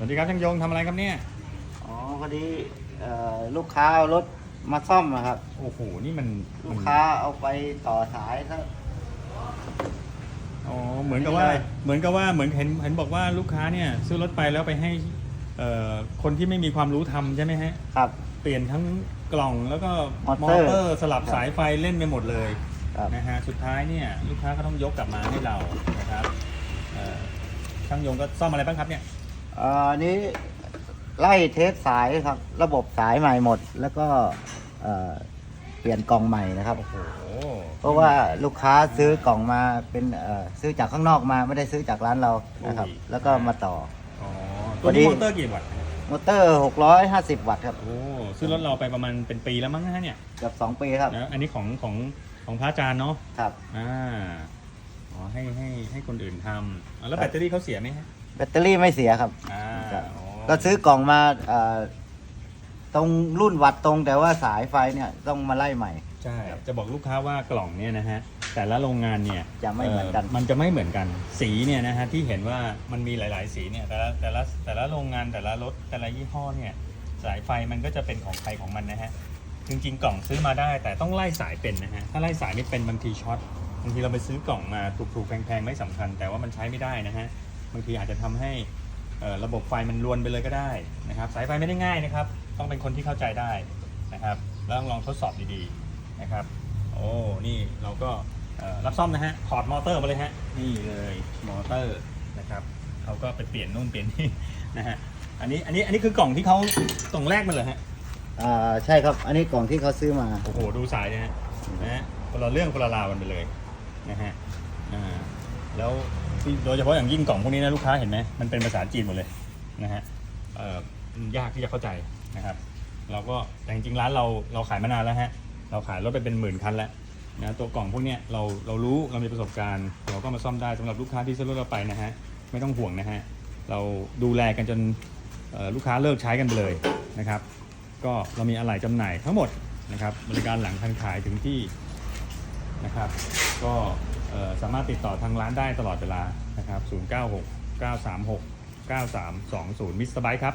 วัสดีครับช่างยงทำอะไรครับเนี่ยอ๋อพอดีเอ่อลูกค้าเอารถมาซ่อมอะครับ โอ้โหนี่มันลูกค้าเอาไปต่อสายถ้าอ๋อเหมือนกับว่า ไม่ได้ เหมือนกับว่าเหมือนเห็นเห็นบอกว่าลูกค้าเนี่ยซื้อรถไปแล้วไปให้เอ่อคนที่ไม่มีความรู้ทำใช่ไหมฮะครับ เปลี่ยนทั้งกล่องแล้วก็มมออเตอร์เตอร์สลับครับ สายไฟเล่นไปหมดเลย ครับ นะฮะสุดท้ายเนี่ยลูกค้าก็ต้องยกกลับมาให้เรานะครับเอ่อช่างยงก็ซ่อมอะไรบ้างครับเนี่ยเอ่ออันนี้ไล่เทสสายครับ ระบบสายใหม่หมด แล้วก็เอ่อเปลี่ยนกล่องใหม่นะครับโอ้โหเพราะว่าลูกค้าซื้อกล่องมาเป็นเอ่อซื้อจากข้างนอกมาไม่ได้ซื้อจากร้านเรานะครับ แล้วก็มาต่ออ๋อพตัวอดีนี้มอเตอร์กี่วัตต์มอเตอร์ 650 วัตต์ครับ โอ้ซื้อรถเราไปประมาณเป็นปีแล้วมั้งนะฮะเนี่ยเกือบ2ปีครับนะอันนี้ของของของพระอาจารย์เนาะ ครับ อ่า อ๋อให้ให้ให้คนอื่นทำอ่าแล้วครับแบตเตอรี่เขาเสียไหมฮะแบตเตอรี่ไม่เสียครับ อ่าครับอ๋อก็ซื้อกล่องมาเอ่อตรงรุ่นวัดตรงแต่ว่าสายไฟเนี่ยต้องมาไล่ใหม่ ใช่จะบอกลูกค้าว่ากล่องเนี่ยนะฮะแต่ละโรงงานเนี่ยจะไม่เหมือนกันมันจะไม่เหมือนกัน สีเนี่ยนะฮะที่เห็นว่ามันมีหลาย ๆ สีเนี่ยแต่ละแต่ละแต่ละโรงงานแต่ละรถแต่ละยี่ห้อเนี่ยสายไฟมันก็จะเป็นของใครของมันนะฮะจริงๆกล่องซื้อมาได้แต่ต้องไล่สายเป็นนะฮะถ้าไล่สายไม่เป็นบางทีช็อต บางทีเราไปซื้อกล่องมาถูกๆแพงๆไม่สำคัญ แต่ว่ามันใช้ไม่ได้นะฮะบางทีอาจจะทำให้เอ่อระบบไฟมันรวนไปเลยก็ได้นะครับ สายไฟไม่ได้ง่ายนะครับ ต้องเป็นคนที่เข้าใจได้นะครับ แล้วต้องลองทดสอบดีๆนะครับ โอ้นี่เราก็เอ่อรับซ่อมนะฮะถอดมอเตอร์มาเลยฮะนี่เลยมอเตอร์นะครับเขาก็ไปเปลี่ยนนู่นเปลี่ยนนี่นะฮะอันนี้อันนี้อันนี้คือกล่องที่เขากล่องแรกมาเลยฮะอ่าใช่ครับอันนี้กล่องที่เขาซื้อมาโอ้โหดูสายนะฮะนะฮะคนละเรื่องคนละราวกันไปเลย นะฮะอ่าแล้วโดยเฉพาะอย่างยิ่งกล่องพวกนี้นะลูกค้าเห็นไหมมันเป็นภาษาจีนหมดเลยนะฮะเอ่อยากที่จะเข้าใจนะครับ เราก็แต่จริงๆร้านเราเราขายมานานแล้วฮะเราขายรถไปเป็นหมื่นคันแล้วนะตัวกล่องพวกนี้เราเรารู้เรามีประสบการณ์ เราก็มาซ่อมได้สำหรับลูกค้าที่ซื้อรถเราไปนะฮะไม่ต้องห่วงนะฮะเราดูแลกันจนลูกค้าเลิกใช้กันไปเลยนะครับ ก็เรามีอะไหล่จำหน่ายทั้งหมดนะครับบริการหลังคันขายถึงที่ นะครับ ก็สามารถติดต่อทางร้านได้ตลอดเวลานะครับ 096 936 9320 มิสเตอร์ไบค์ครับ